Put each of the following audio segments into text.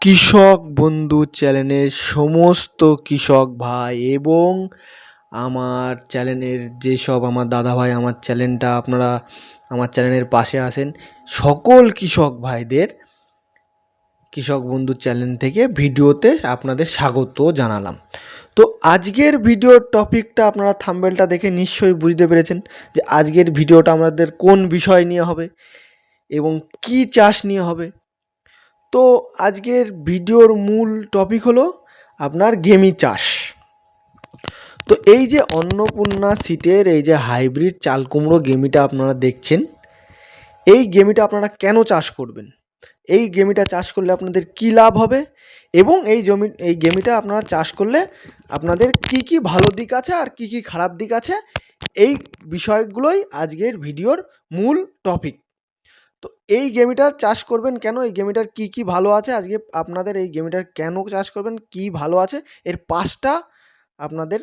কৃষক বন্ধু চ্যানেলের সমস্ত কৃষক ভাই এবং আমার চ্যানেলের যেসব আমার দাদা ভাই, আমার চ্যানেলটা আপনারা আমার চ্যানেলের পাশে আসেন সকল কৃষক ভাইদের কৃষক বন্ধু চ্যানেল থেকে ভিডিওতে আপনাদের স্বাগত জানালাম। তো আজকের ভিডিওর টপিকটা আপনারা থাম্বেলটা দেখে নিশ্চয়ই বুঝতে পেরেছেন যে আজকের ভিডিওটা আমাদের কোন বিষয় নিয়ে হবে এবং কি চাষ নিয়ে হবে। তো আজকের ভিডিওর মূল টপিক হলো আপনার গেমি চাষ। তো এই যে অন্নপূর্ণা সিটের এই যে হাইব্রিড চাল কুমড়ো গেমিটা আপনারা দেখছেন, এই গেমিটা আপনারা কেন চাষ করবেন? এই গেমিটা চাষ করলে আপনাদের কী লাভ হবে? এবং এই জমি, এই গেমিটা আপনারা চাষ করলে আপনাদের কি কি ভালো দিক আছে আর কি কি খারাপ দিক আছে, এই বিষয়গুলোই আজকের ভিডিওর মূল টপিক তো এই গেমিটা চাষ করবেন কেন? এই গেমিটার কি কি ভালো আছে? আজকে আপনাদের এই গেমিটার কেন চাষ করবেন? কি ভালো আছে? এর পাঁচটা আপনাদের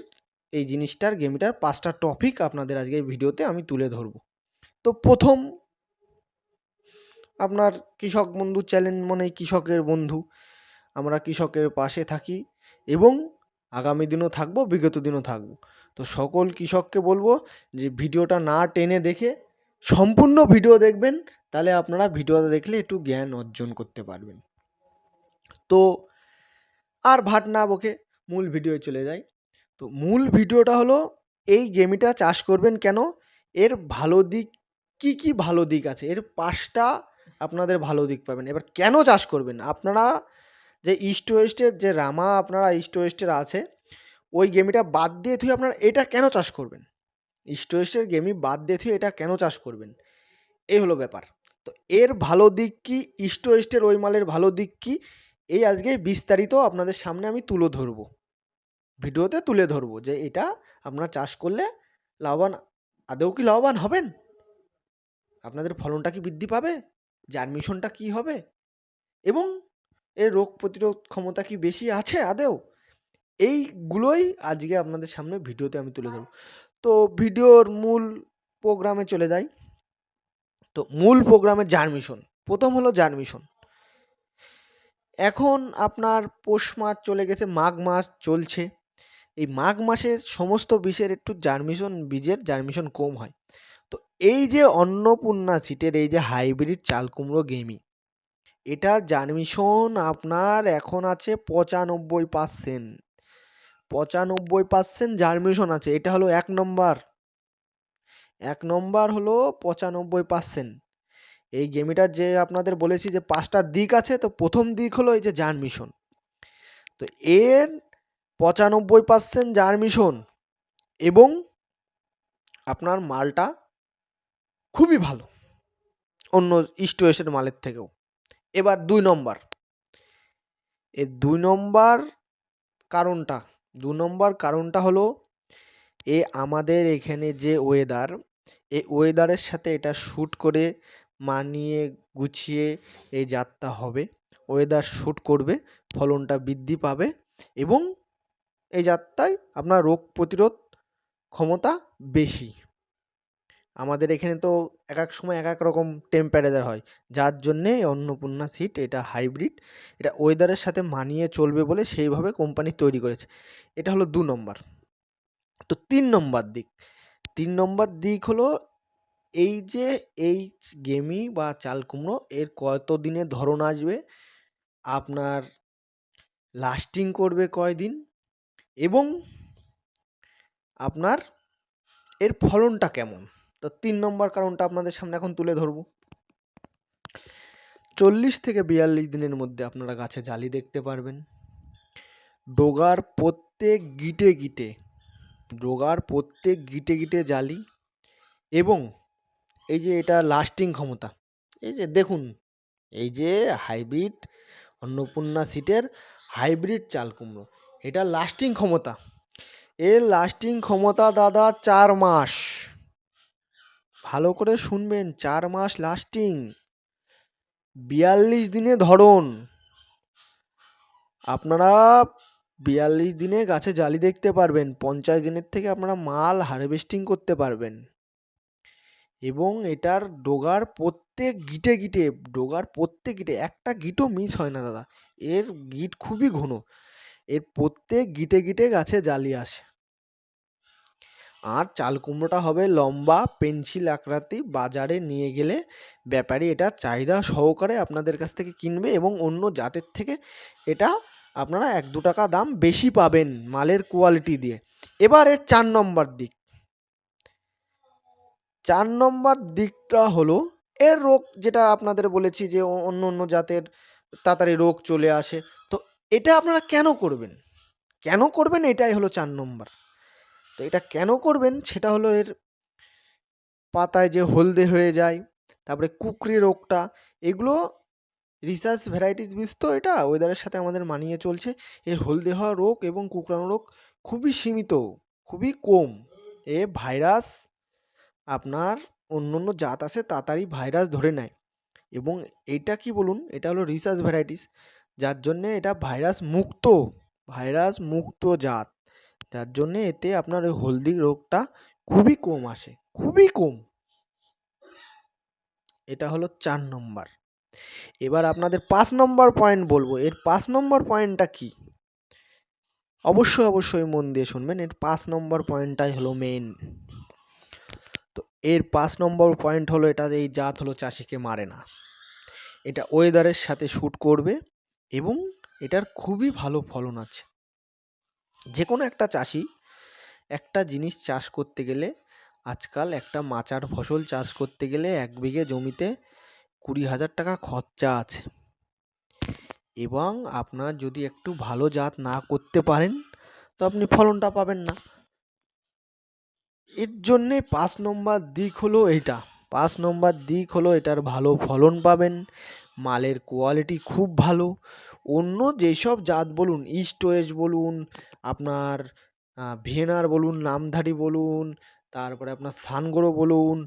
এই জিনিসটার, গেমিটার পাঁচটা টপিক আপনাদের আজকে এই ভিডিওতে আমি তুলে ধরবো। তো প্রথম আপনার কৃষক বন্ধু চ্যানেল মানে কৃষকের বন্ধু। আমরা কৃষকের পাশে থাকি এবং আগামী দিনও থাকব, বিগত দিনও থাকব। তো সকল কৃষককে বলব যে ভিডিওটা না টেনে দেখে সম্পূর্ণ ভিডিও দেখবেন। তাহলে আপনারা ভিডিওটা দেখলে একটু জ্ঞান অর্জন করতে পারবেন। তো আর ভাট না বকে মূল ভিডিওয়ে চলে যাই। তো মূল ভিডিওটা হলো, এই গেমিটা চাষ করবেন কেন? এর ভালো দিক, কি কি ভালো দিক আছে? এর পাঁচটা আপনাদের ভালো দিক পাবেন। এবার কেন চাষ করবেন? আপনারা যে ইস্ট ওয়েস্টের যে রামা, আপনারা ইস্ট ওয়েস্টের আছে, ওই গেমিটা বাদ দিয়ে থুয়ে আপনারা এটা কেন চাষ করবেন? ইস্ট ওয়েস্টের গেমই বাদ দিয়ে থুয়ে এটা কেন চাষ করবেন? এই হলো ব্যাপার। তো এর ভালো দিক কি? ইস্ট ওয়েস্টের ওই মালের ভালো দিক কি? এই আজকে বিস্তারিত আপনাদের সামনে আমি তুলে ধরবো। ভিডিওতে তুলে ধরবো যে এটা আপনারা চাষ করলে লাভবান, আদৌ কি লাভবান হবেন? আপনাদের ফলনটা কি বৃদ্ধি পাবে? জার্মিশনটা কি হবে? এবং এর রোগ প্রতিরোধ ক্ষমতা কি বেশি আছে আদেও এইগুলোই আজকে আপনাদের সামনে ভিডিওতে আমি তুলে ধরবো। তো ভিডিওর মূল প্রোগ্রামে চলে যাই। তো মূল প্রোগ্রামে জার্মিশন প্রথম হলো জার্মিশন এখন আপনার পৌষ মাস চলে গেছে, মাঘ মাস চলছে। এই মাঘ মাসে সমস্ত বিষের একটু জার্মিশন বীজের জার্মিশন কম হয়। তো এই যে অন্নপূর্ণা সিটের এই যে হাইব্রিড চাল কুমড়ো গেমি এটার জার্মিশন আপনার এখন আছে পঁচানব্বই পার্সেন্ট পঁচানব্বই পার্সেন্ট জার্মিশন আছে, এটা হলো এক নম্বর এক নম্বর হলো পঁচানব্বই পার্সেন্ট এই গেমিটার যে আপনাদের বলেছি যে পাঁচটা দিক আছে, তো প্রথম দিক হলো এই যে জার্মিশন তো এর পঁচানব্বই পার্সেন্ট জার্মিশন এবং আপনার মালটা খুবই ভালো অন্য ইস্ট ওয়েস্টের মালের থেকেও। এবার দুই নম্বর। এর দুই নম্বর কারণটা, দু নম্বর কারণটা হলো এ আমাদের এখানে যে ওয়েদার এই ওয়েদারের সাথে এটা শ্যুট করে মানিয়ে গুছিয়ে এই জাতটা হবে। ওয়েদার শ্যুট করবে, ফলনটা বৃদ্ধি পাবে এবং এই জাতটায় আপনার রোগ প্রতিরোধ ক্ষমতা বেশি। আমাদের এখানে তো এক এক সময় এক এক রকম টেম্পারেচার হয়, যার জন্যে অন্নপূর্ণা সিট এটা হাইব্রিড এটা ওয়েদারের সাথে মানিয়ে চলবে বলে সেইভাবে কোম্পানি তৈরি করেছে। এটা হলো দু নম্বর তো তিন নম্বর দিক। তিন নম্বর দিক হলো এই যে এই গেমি বা চাল কুমড়ো এর কত দিনে ধরন আসবে, আপনার লাস্টিং করবে কয়দিন এবং আপনার এর ফলনটা কেমন? তো তিন নম্বর কারণটা আপনাদের সামনে এখন তুলে ধরবো। চল্লিশ থেকে বিয়াল্লিশ দিনের মধ্যে আপনারা গাছে জালি দেখতে পারবেন। ডোগার প্রত্যেক গিটে গিটে ডোগার প্রত্যেক গিটে গিটে জালি এবং এই যে এটা লাস্টিং ক্ষমতা, এই যে দেখুন, এই যে হাইব্রিড অন্নপূর্ণা সিটের হাইব্রিড চাল কুমড়ো, এটা লাস্টিং ক্ষমতা। এর লাস্টিং ক্ষমতা দাদা চার মাস। ভালো করে শুনবেন, চার মাস লাস্টিং বিয়াল্লিশ দিনে ধরন। আপনারা বিয়াল্লিশ দিনে গাছে জালি দেখতে পারবেন, পঞ্চাশ দিনের থেকে আপনারা মাল হারভেস্টিং করতে পারবেন। এবং এটার ডগার প্রত্যেক গিঁটে গিঁটে, ডগার প্রত্যেক গিঁটে, একটা গিঁটও মিস হয় না দাদা। এর গিঁট খুবই ঘন। এর প্রত্যেক গিঁটে গিঁটে গাছে জালি আসে। আর চাল কুমড়োটা হবে লম্বা, পেন্সিল আকৃতি, বাজারে নিয়ে গেলে ব্যাপারী এটা চাহিদা সহকারে আপনাদের কাছ থেকে কিনবে এবং অন্য জাতের থেকে এটা আপনারা এক দু টাকা দাম বেশি পাবেন মালের কোয়ালিটি দিয়ে। এবার চার নম্বর দিক। চার নম্বর দিকটা হলো, এর রোগ যেটা আপনাদের বলেছি যে অন্য অন্য জাতের তাড়াতাড়ি রোগ চলে আসে, তো এটা আপনারা কেন করবেন? কেন করবেন? এটাই হলো চার নম্বর। তো এটা কেন করবেন? সেটা হলো এর পাতায় যে হলদে হয়ে যায়, তারপরে কুকরি রোগটা, এগুলো রিসার্চ ভ্যারাইটিস বীজ তো এটা। ওয়েদারের সাথে আমাদের মানিয়ে চলছে। এর হলদে হওয়া রোগ এবং কুকড়ানো রোগ খুবই সীমিত, খুবই কম। এ ভাইরাস আপনার অন্য অন্য জাত আছে, তাড়াতাড়ি ভাইরাস ধরে নেয়। এবং এটা কি বলুন? এটা হলো রিসার্চ ভ্যারাইটিস। যার জন্যে এটা ভাইরাস মুক্ত ভাইরাস মুক্ত জাত। যার জন্যে এতে আপনার ওই হলদি রোগটা খুবই কম আসে, খুবই কম। এটা হলো চার নম্বর। এবার আপনাদের পাঁচ নম্বর পয়েন্ট বলব। এর পাঁচ নম্বর পয়েন্টটা কি? অবশ্যই অবশ্যই মন দিয়ে শুনবেন। এর পাঁচ নম্বর পয়েন্টটাই হলো মেন তো এর পাঁচ নম্বর পয়েন্ট হলো এটা, এই জাত হলো চাষিকে মারে না। এটা ওয়েদারের সাথে শ্যুট করবে এবং এটার খুবই ভালো ফলন আছে। যে কোনো একটা চাষি একটা জিনিস চাষ করতে গেলে আজকাল একটা মাচার ফসল চাষ করতে গেলে এক বিঘে জমিতে কুড়ি হাজার টাকা খরচা আছে। এবং আপনার যদি একটু ভালো জাত না করতে পারেন, তো আপনি ফলনটা পাবেন না। এর জন্যে পাঁচ নম্বর দিক হলো এইটা। পাঁচ নম্বর দিক হলো এটার ভালো ফলন পাবেন, মালের কোয়ালিটি খুব ভালো। অন্য যেসব জাত বলুন ইস্ট ওয়েস্ট বলুন, আপনার ভিয়েনার বলুন নামধারী বলুন, তারপরে আপনার সানগোরো বলুন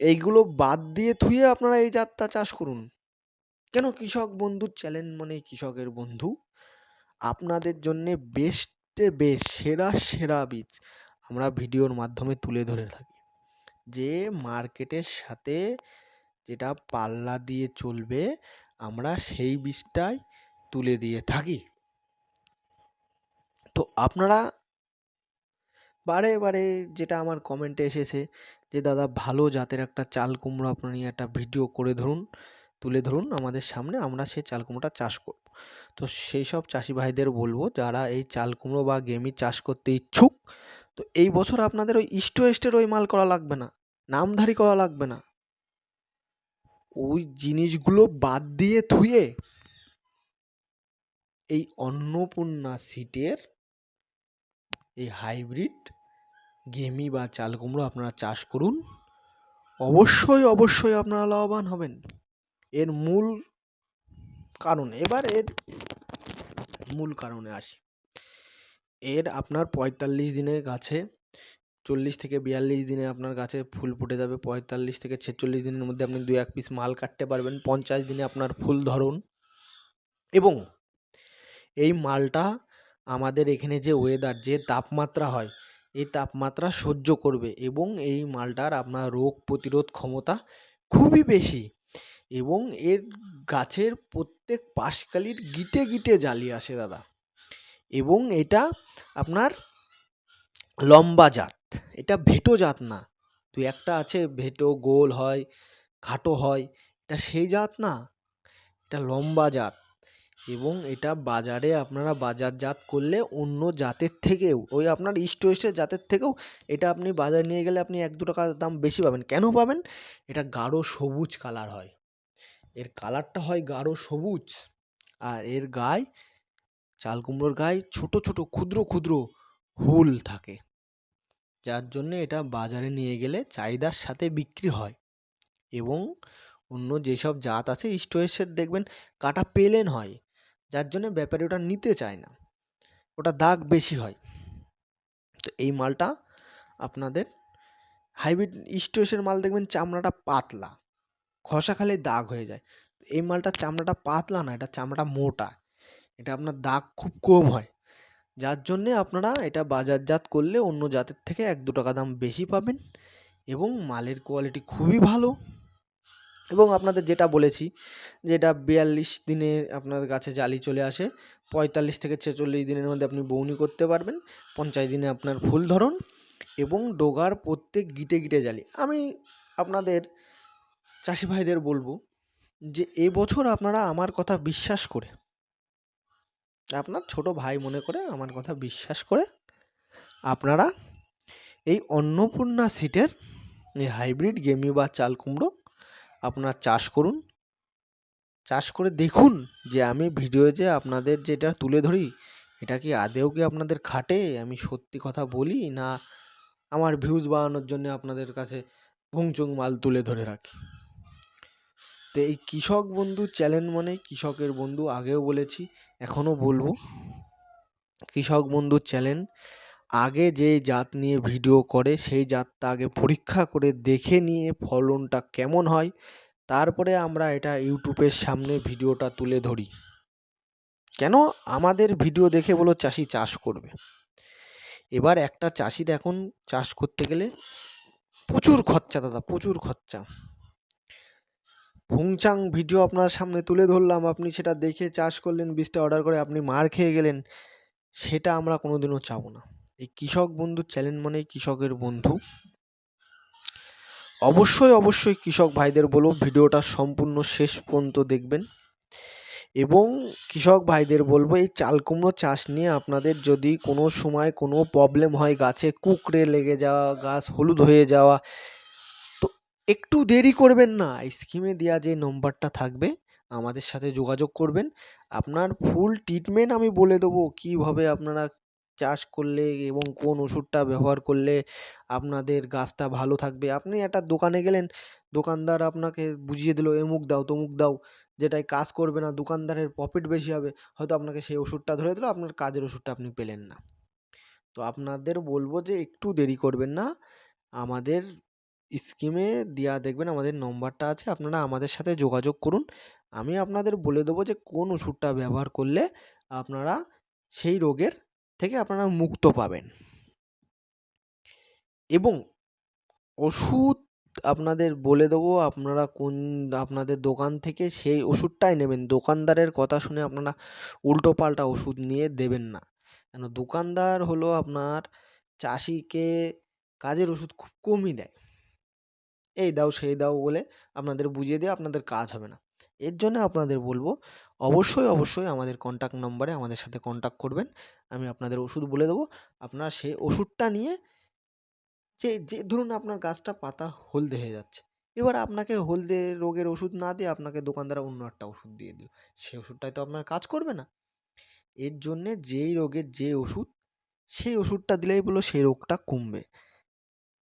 এইগুলো বাদ দিয়ে থুয়ে আপনারা এই জাতটা চাষ করুন। কেন কৃষক বন্ধুর চ্যানেল মানে কৃষকের বন্ধু? আপনাদের জন্যে বেস্টে বেস্ট সেরা সেরা বীজ আমরা ভিডিওর মাধ্যমে তুলে ধরে থাকি। যে মার্কেটের সাথে যেটা পাল্লা দিয়ে চলবে, আমরা সেই বীজটাই তুলে দিয়ে থাকি। তো আপনারা বারে বারে যেটা আমার কমেন্টে এসেছে যে দাদা ভালো জাতের একটা চাল কুমড়ো আপনি একটা ভিডিও করে ধরুন, তুলে ধরুন আমাদের সামনে, আমরা সেই চাল কুমড়োটা চাষ করব। তো সেই সব চাষি ভাইদের বলব, যারা এই চাল কুমড়ো বা গেমি চাষ করতে ইচ্ছুক, তো এই বছর আপনাদের ওই ইস্ট ওয়েস্টের ওই মাল করা লাগবে না, নামধারী করা লাগবে না। ওই জিনিসগুলো বাদ দিয়ে থুয়ে এই অন্নপূর্ণা সিটের এই হাইব্রিড গেমি বা চাল কুমড়ো আপনারা চাষ করুন। অবশ্যই অবশ্যই আপনারা লাভবান হবেন। এর মূল কারণ, এবার এর মূল কারণে আসি। এর আপনার পঁয়তাল্লিশ দিনের গাছে, চল্লিশ থেকে বিয়াল্লিশ দিনে আপনার গাছে ফুল ফুটে যাবে। পঁয়তাল্লিশ থেকে ছেচল্লিশ দিনের মধ্যে আপনি দু এক পিস মাল কাটতে পারবেন। পঞ্চাশ দিনে আপনার ফুল ধরুন। এবং এই মালটা আমাদের এখানে যে ওয়েদার যে তাপমাত্রা হয় এই তাপমাত্রা সহ্য করবে এবং এই মালটার আপনার রোগ প্রতিরোধ ক্ষমতা খুবই বেশি এবং এর গাছের প্রত্যেক পাশকালির গিটে গিটে জালি আসে দাদা এবং এটা আপনার লম্বা জাত, এটা ভেটো জাত না। দু একটা আছে ভেটো, গোল হয়, খাটো হয়, এটা সেই জাত না, এটা লম্বা জাত। এবং এটা বাজারে আপনারা বাজারজাত করলে অন্য জাতের থেকেও, ওই আপনার ইস্ট ওয়েস্টের জাতের থেকেও এটা আপনি বাজারে নিয়ে গেলে আপনি এক দু টাকা দাম বেশি পাবেন। কেন পাবেন? এটা গাঢ় সবুজ কালার হয়। এর কালারটা হয় গাঢ় সবুজ আর এর গায়ে চাল কুমড়োর গায়ে ছোট ছোট ক্ষুদ্র ক্ষুদ্র হুল থাকে। যার জন্যে এটা বাজারে নিয়ে গেলে চাহিদার সাথে বিক্রি হয় এবং অন্য যেসব জাত আছে ইস্ট ওয়েস্টের দেখবেন কাটা পেলেন হয়। যার জন্য ব্যাপারী ওটা নিতে চায় না। ওটা দাগ বেশি হয়। তো এই মালটা আপনাদের হাইব্রিড ইস্ট ওয়েস্টের মাল দেখবেন চামড়াটা পাতলা, খসা খালে দাগ হয়ে যায়। এই মালটার চামড়াটা পাতলা না, এটা চামড়া মোটা। এটা আপনার দাগ খুব কম হয়। যার জন্যে আপনারা এটা বাজারজাত করলে অন্য জাতের থেকে এক দু টাকা দাম বেশি পাবেন এবং মালের কোয়ালিটি খুবই ভালো। এবং আপনাদের যেটা বলেছি যে এটা বিয়াল্লিশ দিনে আপনার গাছে জালি চলে আসে, পঁয়তাল্লিশ থেকে ছেচল্লিশ দিনের মধ্যে আপনি বৌনি করতে পারবেন, পঞ্চাশ দিনে আপনার ফুল ধরন এবং ডোগার প্রত্যেক গিটে গিটে জালি। আমি আপনাদের চাষি ভাইদের বলব যে এবছর আপনারা আমার কথা বিশ্বাস করে, আপনার ছোট ভাই মনে করে আমার কথা বিশ্বাস করে, আপনারা এই অন্নপূর্ণা সিটের এই হাইব্রিড গেমি বা চাল কুমড়ো আপনারা চাষ করুন। চাষ করে দেখুন যে আমি ভিডিও যে আপনাদের যেটা তুলে ধরি, এটা কি আদেও কি আপনাদের খাটে? আমি সত্যি কথা বলি না আমার ভিউজ বাড়ানোর জন্য আপনাদের কাছে ভুংচুং মাল তুলে ধরে রাখি? তো এই কৃষক বন্ধু চ্যানেল মানে কৃষকের বন্ধু আগেও বলেছি, এখনও বলব। কৃষক বন্ধু চ্যানেল আগে যে জাত নিয়ে ভিডিও করে, সেই জাতটা আগে পরীক্ষা করে দেখে নিয়ে ফলনটা কেমন হয়। তারপরে আমরা এটা ইউটিউবের সামনে ভিডিওটা তুলে ধরি। কেন? আমাদের ভিডিও দেখে বলো চাষি চাষ করবে। এবার একটা চাষির এখন চাষ করতে গেলে প্রচুর খরচা দাদা, প্রচুর খরচা। ভুংচাং ভিডিও আপনার সামনে তুলে ধরলাম, আপনি সেটা দেখে চাষ করলেন, বীজটা অর্ডার করে আপনি মার খেয়ে গেলেন, সেটা আমরা কোনোদিনও চাবো না। এই কৃষক বন্ধু চ্যানেল মানেই কৃষকের বন্ধু। অবশ্যই অবশ্যই কৃষক ভাইদের বলব, ভিডিওটা সম্পূর্ণ শেষ পর্যন্ত দেখবেন। এবং কৃষক ভাইদের বলব, এই চাল কুমড়ো চাষ নিয়ে আপনাদের যদি কোনো সময় কোনো প্রবলেম হয়, গাছে কুকড়ে লেগে যাওয়া, গাছ হলুদ হয়ে যাওয়া, তো একটু দেরি করবেন না। স্কিমে দেওয়া যে নম্বরটা থাকবে, আমাদের সাথে যোগাযোগ করবেন। আপনার ফুল ট্রিটমেন্ট আমি বলে দেবো, কীভাবে আপনারা চাষ করলে এবং কোন ওষুধটা ব্যবহার করলে আপনাদের গাছটা ভালো থাকবে? আপনি একটা দোকানে গেলেন, দোকানদার আপনাকে বুঝিয়ে দিল এমুক দাও, তমুক দাও। যেটায় কাজ করবে না, দোকানদারের প্রফিট বেশি হবে, হয়তো আপনাকে সেই ওষুধটা ধরে দিল, আপনার কাজের ওষুধটা আপনি পেলেন না। তো আপনাদের বলব যে একটু দেরি করবেন না। আমাদের স্কিমে দেওয়া দেখবেন, আমাদের নম্বরটা আছে, আপনারা আমাদের সাথে যোগাযোগ করুন। আমি আপনাদের বলে দেবো যে কোন ওষুধটা ব্যবহার করলে আপনারা সেই রোগের থেকে আপনারা মুক্ত পাবেন। এবং ওষুধ আপনাদের বলে দেবো, আপনারা কোন, আপনাদের দোকান থেকে সেই ওষুধটাই নেবেন। দোকানদারের কথা শুনে আপনারা উল্টো পাল্টা ওষুধ নিয়ে দেবেন না। কেন, দোকানদার হলো আপনার চাষিকে কাজের ওষুধ খুব কমই দেয়। এই দাও, সেই দাও বলে আপনাদের বুঝিয়ে দিয়ে আপনাদের কাজ হবে না। এর জন্য আপনাদের বলব, অবশ্যই অবশ্যই আমাদের কন্ট্যাক্ট নম্বরে আমাদের সাথে কন্ট্যাক্ট করবেন। আমি আপনাদের ওষুধ বলে দেবো। আপনারা সেই ওষুধটা নিয়ে যে যে, ধরুন আপনার গাছটা পাতা হলদে হয়ে যাচ্ছে। এবার আপনাকে হলদে রোগের ওষুধ না দিয়ে আপনাকে দোকানদার অন্য একটা ওষুধ দিয়ে দিল। সেই ওষুধটাই তো আপনার কাজ করবে না। এর জন্যে যেই রোগের যে ওষুধ, সেই ওষুধটা দিলেই বলো সেই রোগটা কমবে।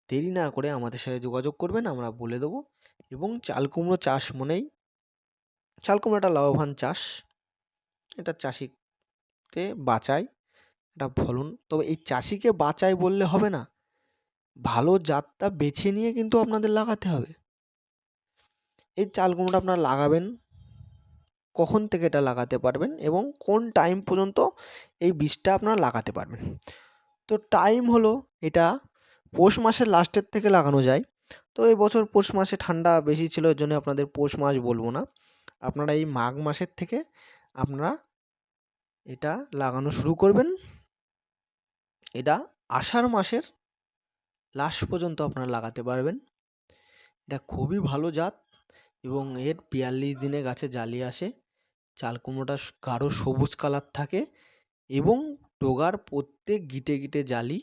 দেরি না করে আমাদের সাথে যোগাযোগ করবেন, আমরা বলে দেবো। এবং চাল কুমড়ো চাষ মনেই, চাল কুমড়ো একটা লাভবান চাষ। এটা চাষিতে বাঁচায়। এটা ফলন। তবে এই চাষিকে বাঁচায় বললে হবে না। ভালো জাতটা বেছে নিয়ে কিন্তু আপনাদের লাগাতে হবে। এই চাল কুমড়োটা আপনারা লাগাবেন, কখন থেকে এটা লাগাতে পারবেন এবং কোন টাইম পর্যন্ত এই বীজটা আপনারা লাগাতে পারবেন। তো টাইম হলো এটা পৌষ মাসের লাস্টের থেকে লাগানো যায়। তো এই বছর পৌষ মাসে ঠান্ডা বেশি ছিল, এর জন্য আপনাদের পৌষ মাস বলব না। আপনারা এই মাঘ মাসের থেকে আপনারা এটা লাগানো শুরু করবেন। এটা আষাঢ় মাসের লাস্ট পর্যন্ত আপনারা লাগাতে পারবেন। এটা খুবই ভালো জাত এবং এর বিয়াল্লিশ দিনে গাছে জালি আসে। চাল কুমড়োটা গাঢ় সবুজ কালার থাকে এবং ডগার প্রত্যেক গিটে গিটে জালি।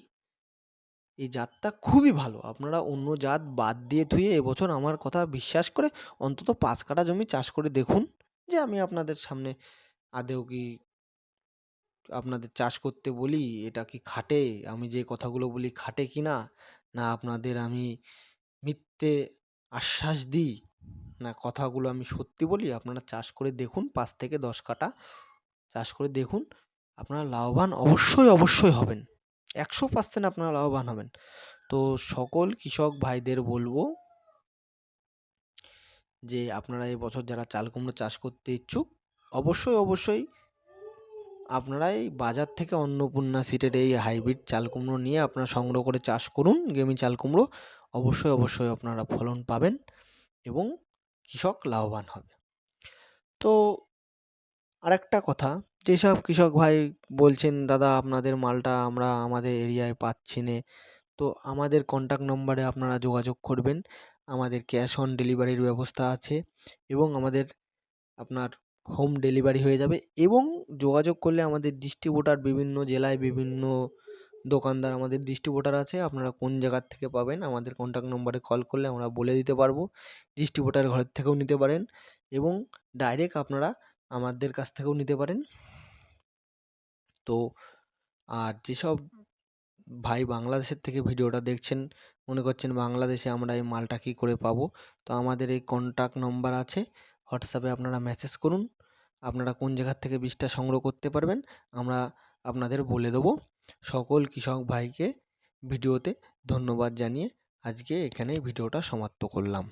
এই জাতটা খুবই ভালো। আপনারা অন্য জাত বাদ দিয়ে ধুয়ে এবছর আমার কথা বিশ্বাস করে অন্তত পাঁচ কাঠা জমি চাষ করে দেখুন যে আমি আপনাদের সামনে আদেও কি আপনাদের চাষ করতে বলি, এটা কি খাটে? আমি যে কথাগুলো বলি খাটে কি না? না আপনাদের আমি মিথ্যে আশ্বাস দিই। না কথাগুলো আমি সত্যি বলি, আপনারা চাষ করে দেখুন, পাঁচ থেকে দশ কাঠা চাষ করে দেখুন, আপনারা লাভবান অবশ্যই অবশ্যই হবেন। একশো পার্সেন্ট আপনারা লাভবান হবেন। তো সকল কৃষক ভাইদের বলব যে, আপনারা এবছর যারা চাল কুমড়ো চাষ করতে ইচ্ছুক, অবশ্যই অবশ্যই আপনারা এই বাজার থেকে অন্নপূর্ণা সিটের এই হাইব্রিড চাল কুমড়ো নিয়ে আপনারা সংগ্রহ করে চাষ করুন। গেমি চাল কুমড়ো অবশ্যই অবশ্যই আপনারা ফলন পাবেন এবং কৃষক লাভবান হবে। তো আরেকটা কথা, যেসব কৃষক ভাই বলছেন, দাদা, আপনাদের মালটা আমরা আমাদের এরিয়ায় পাচ্ছি নে। তো আমাদের কন্ট্যাক্ট নম্বরে আপনারা যোগাযোগ করবেন। আমাদের ক্যাশ অন ডেলিভারির ব্যবস্থা আছে এবং আমাদের আপনার হোম ডেলিভারি হয়ে যাবে এবং যোগাযোগ করলে আমাদের ডিস্ট্রিবিউটার বিভিন্ন জেলায় বিভিন্ন দোকানদার আমাদের ডিস্ট্রিবিউটার আছে। আপনারা কোন জায়গার থেকে পাবেন, আমাদের কন্ট্যাক্ট নম্বরে কল করলে আমরা বলে দিতে পারব। ডিস্ট্রিবিউটার ঘরের থেকেও নিতে পারেন এবং ডাইরেক্ট আপনারা আমাদের কাছ থেকেও নিতে পারেন। তো আর যেসব ভাই বাংলাদেশের থেকে ভিডিওটা দেখছেন, মনে করছেন বাংলাদেশে আমরা এই মালটা কী করে পাবো? তো আমাদের এই কন্ট্যাক্ট নম্বর আছে। হোয়াটসঅ্যাপে আপনারা মেসেজ করুন। আপনারা কোন জায়গার থেকে বীজটা সংগ্রহ করতে পারবেন, আমরা আপনাদের বলে দেবো। সকল কৃষক ভাইকে ভিডিওতে ধন্যবাদ জানিয়ে আজকে এখানেই ভিডিওটা সমাপ্ত করলাম।